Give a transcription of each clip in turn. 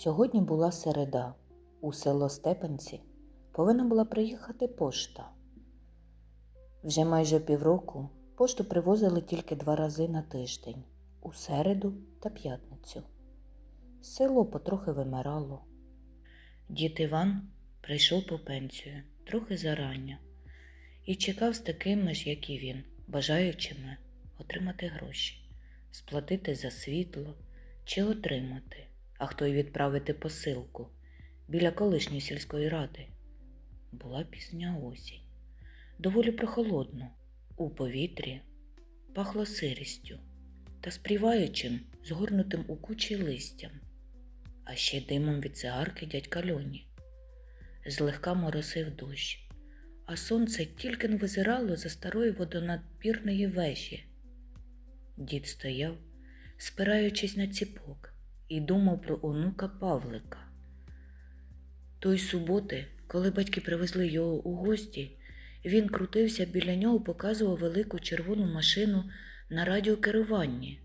Сьогодні була середа. У село Степанці повинна була приїхати пошта. Вже майже півроку пошту привозили тільки два рази на тиждень у середу та п'ятницю. Село потрохи вимирало. Дід Іван прийшов по пенсію трохи зарання і чекав з такими ж, як і він, бажаючими отримати гроші, сплатити за світло чи отримати, а хто й відправити посилку біля колишньої сільської ради. Була пізня осінь, доволі прохолодно, у повітрі пахло сирістю та спріваючим, згорнутим у кучі листям, а ще димом від цигарки дядька Льоні. Злегка моросив дощ, а сонце тільки не визирало за старої водонадпірної вежі. Дід стояв, спираючись на ціпок, і думав про онука Павлика. Той суботи, коли батьки привезли його у гості, він крутився біля нього, показував велику червону машину на радіокеруванні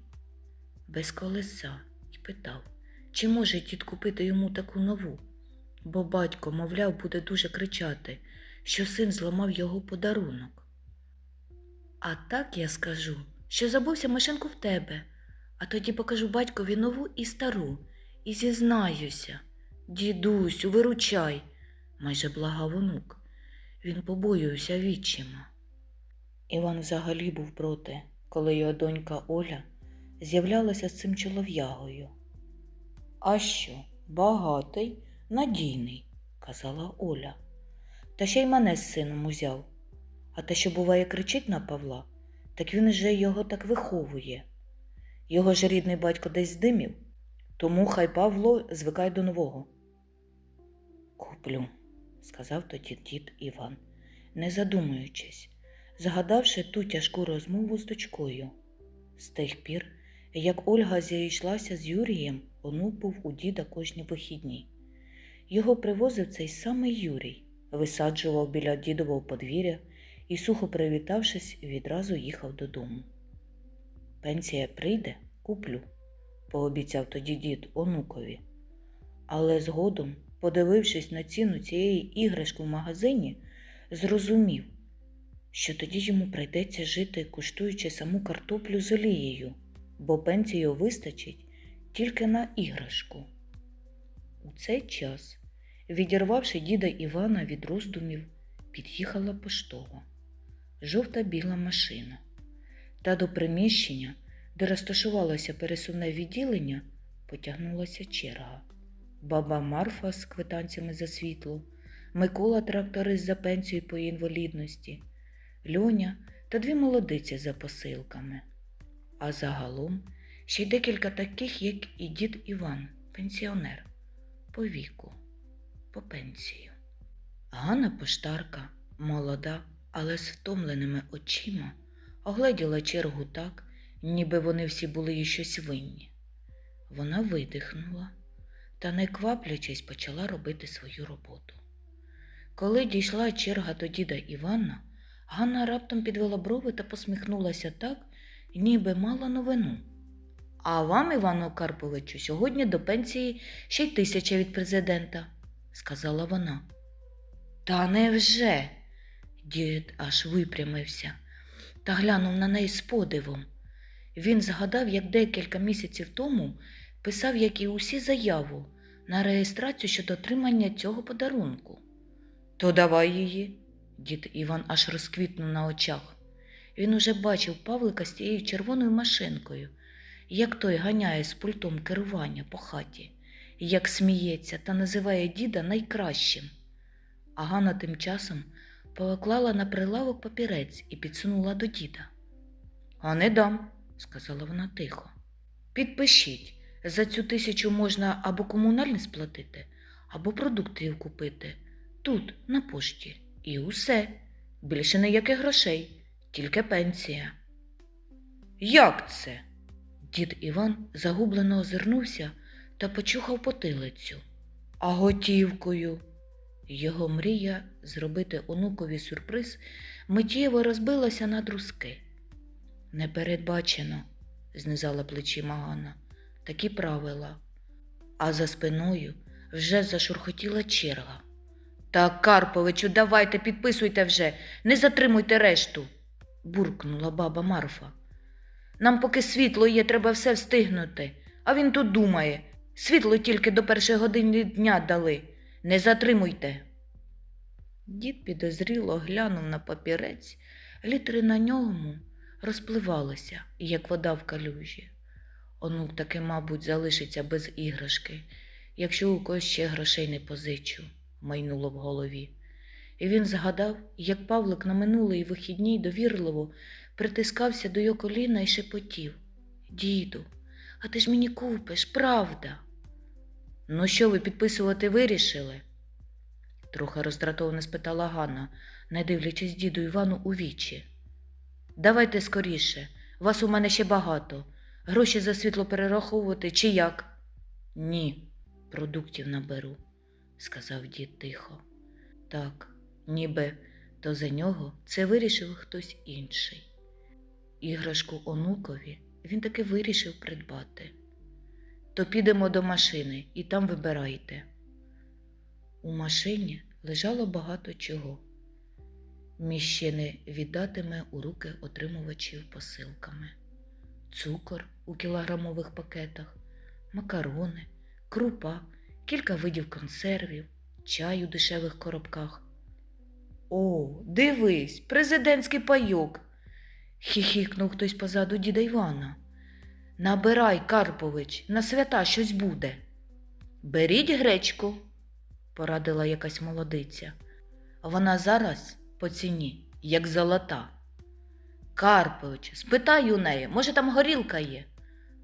без колеса і питав, чи може дід купити йому таку нову, бо батько, мовляв, буде дуже кричати, що син зламав його подарунок. А так я скажу, що забувся машинку в тебе, а тоді покажу батькові нову і стару, і зізнаюся. Дідусю, виручай, майже благав онук. Він побоювався відчима. Іван взагалі був проти, коли його донька Оля з'являлася з цим чолов'ягою. А що, багатий, надійний, казала Оля. Та ще й мене з сином узяв. А те, що буває, кричить на Павла, так він же його так виховує. Його ж рідний батько десь здимів, тому хай Павло звикає до нового. Куплю, сказав тоді дід Іван, не задумуючись, згадавши ту тяжку розмову з дочкою. З тих пір, як Ольга зійшлася з Юрієм, онук був у діда кожні вихідні. Його привозив цей самий Юрій, висаджував біля дідового подвір'я і, сухо привітавшись, відразу їхав додому. Пенсія прийде, куплю, пообіцяв тоді дід онукові. Але згодом, подивившись на ціну цієї іграшки в магазині, зрозумів, що тоді йому прийдеться жити, куштуючи саму картоплю з олією, бо пенсію вистачить тільки на іграшку. У цей час, відірвавши діда Івана від роздумів, під'їхала поштова, жовта біла машина. Та до приміщення, де розташувалося пересувне відділення, потягнулася черга. Баба Марфа з квитанціями за світло, Микола тракторист за пенсію по інвалідності, Льоня та дві молодиці за посилками. А загалом ще й декілька таких, як і дід Іван, пенсіонер, по віку, по пенсію. Ганна поштарка, молода, але з втомленими очима, огледіла чергу так, ніби вони всі були їй щось винні. Вона видихнула та, не кваплячись, почала робити свою роботу. Коли дійшла черга до діда Івана, Ганна раптом підвела брови та посміхнулася так, ніби мала новину. А вам, Івану Карповичу, сьогодні до пенсії ще й тисяча від президента, сказала вона. Та невже? Дід аж випрямився та глянув на неї з подивом. Він згадав, як декілька місяців тому писав, як і усі заяву на реєстрацію щодо отримання цього подарунку. То давай її. Дід Іван аж розквітнув на очах. Він уже бачив Павлика з тією червоною машинкою, як той ганяє з пультом керування по хаті, як сміється та називає діда найкращим. А Ганна тим часом поклала на прилавок папірець і підсунула до діда. А не дам, сказала вона тихо. Підпишіть, за цю тисячу можна або комунальне сплатити, або продуктів купити. Тут, на пошті. І усе. Більше ніяких грошей, тільки пенсія. Як це? Дід Іван загублено озирнувся та почухав потилицю. А готівкою. Його мрія зробити онукові сюрприз миттєво розбилася на друзки. Непередбачено, знизала плечі Магана. Такі правила. а за спиною вже зашурхотіла черга. Так, Карповичу, давайте, підписуйте вже, не затримуйте решту, буркнула баба Марфа. Нам поки світло є, треба все встигнути. А він тут думає. Світло тільки до першої години дня дали. Не затримуйте. Дід підозріло глянув на папірець, літери на ньому розпливалися, як вода в калюжі. Онук таки, мабуть, залишиться без іграшки, якщо у когось ще грошей не позичу, майнуло в голові. І він згадав, як Павлик на минулий вихідній довірливо притискався до його коліна і шепотів. Діду, а ти ж мені купиш, правда? Ну що ви підписувати вирішили? трохи роздратовано спитала Ганна, не дивлячись діду Івану у вічі. Давайте скоріше, вас у мене ще багато. Гроші за світло перераховувати чи як? Ні, продуктів наберу, сказав дід тихо. Так, ніби то за нього це вирішив хтось інший. Іграшку онукові він таки вирішив придбати. То підемо до машини і там вибирайте. У машині лежало багато чого. Міщини віддатиме у руки отримувачів посилками. Цукор у кілограмових пакетах, макарони, крупа, кілька видів консервів, чай у дешевих коробках. О, дивись, президентський пайок. хіхікнув хтось позаду діда Івана. Набирай, Карпович, на свята щось буде. Беріть гречку, порадила якась молодиця. Вона зараз по ціні, як золота. Карпович, спитай у неї, може, там горілка є,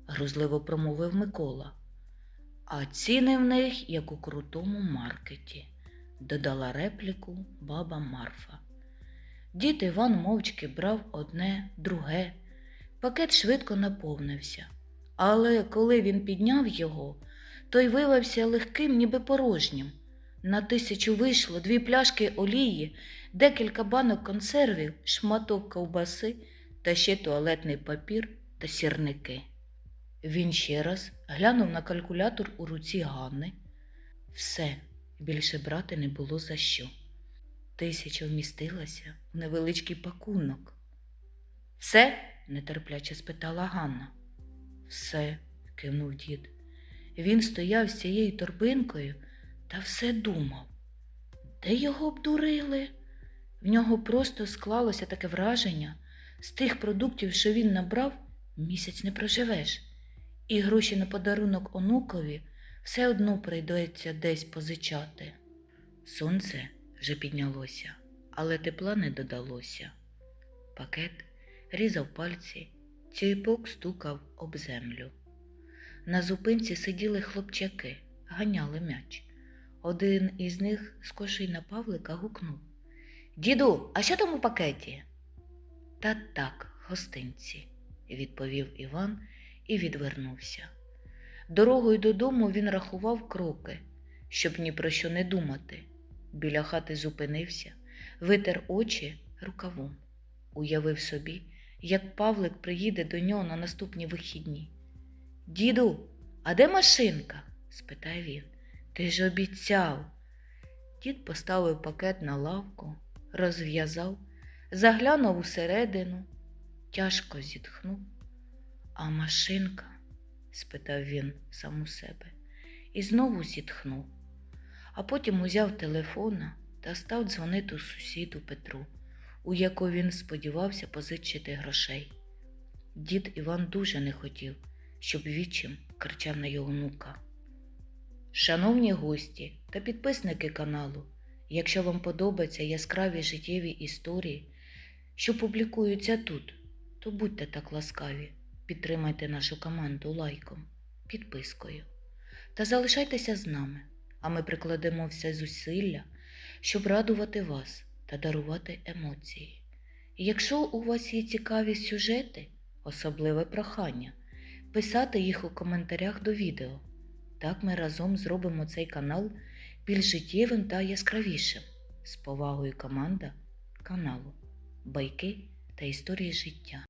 грузливо промовив Микола. А ціни в них, як у крутому маркеті, додала репліку баба Марфа. Дід Іван мовчки брав одне, друге. Пакет швидко наповнився, але коли він підняв його, той виявився легким, ніби порожнім. На тисячу вийшло дві пляшки олії, декілька банок консервів, шматок ковбаси та ще туалетний папір та сірники. Він ще раз глянув на калькулятор у руці Ганни. Все, більше брати не було за що. Тисяча вмістилася в невеличкий пакунок. Все? Нетерпляче спитала Ганна. Все, кивнув дід. Він стояв з цією торбинкою та все думав. Де його обдурили? В нього просто склалося таке враження з тих продуктів, що він набрав, місяць не проживеш, і гроші на подарунок онукові все одно прийдеться десь позичати. Сонце вже піднялося, але тепла не додалося. Пакет різав пальці, ціпок стукав об землю. На зупинці сиділи хлопчаки, ганяли м'яч. Один із них, скоший на Павлика, гукнув Діду, а що там у пакеті? Та так, гостинці, відповів Іван і відвернувся. Дорогою додому він рахував кроки, щоб ні про що не думати. Біля хати зупинився, витер очі рукавом, уявив собі, як Павлик приїде до нього на наступні вихідні. Діду, а де машинка? спитав він. Ти ж обіцяв. Дід поставив пакет на лавку, розв'язав, заглянув усередину, тяжко зітхнув. А машинка? спитав він сам у себе, і знову зітхнув, а потім узяв телефона та став дзвонити сусіду Петру, у якого він сподівався позичити грошей. Дід Іван дуже не хотів, щоб вічим кричав на його внука. Шановні гості та підписники каналу, якщо вам подобаються яскраві життєві історії, що публікуються тут, то будьте так ласкаві, підтримайте нашу команду лайком, підпискою та залишайтеся з нами, а ми прикладемо все зусилля, щоб радувати вас та дарувати емоції. І якщо у вас є цікаві сюжети, особливе прохання, писати їх у коментарях до відео. Так ми разом зробимо цей канал більш життєвим та яскравішим. З повагою команда каналу Байки та історії життя.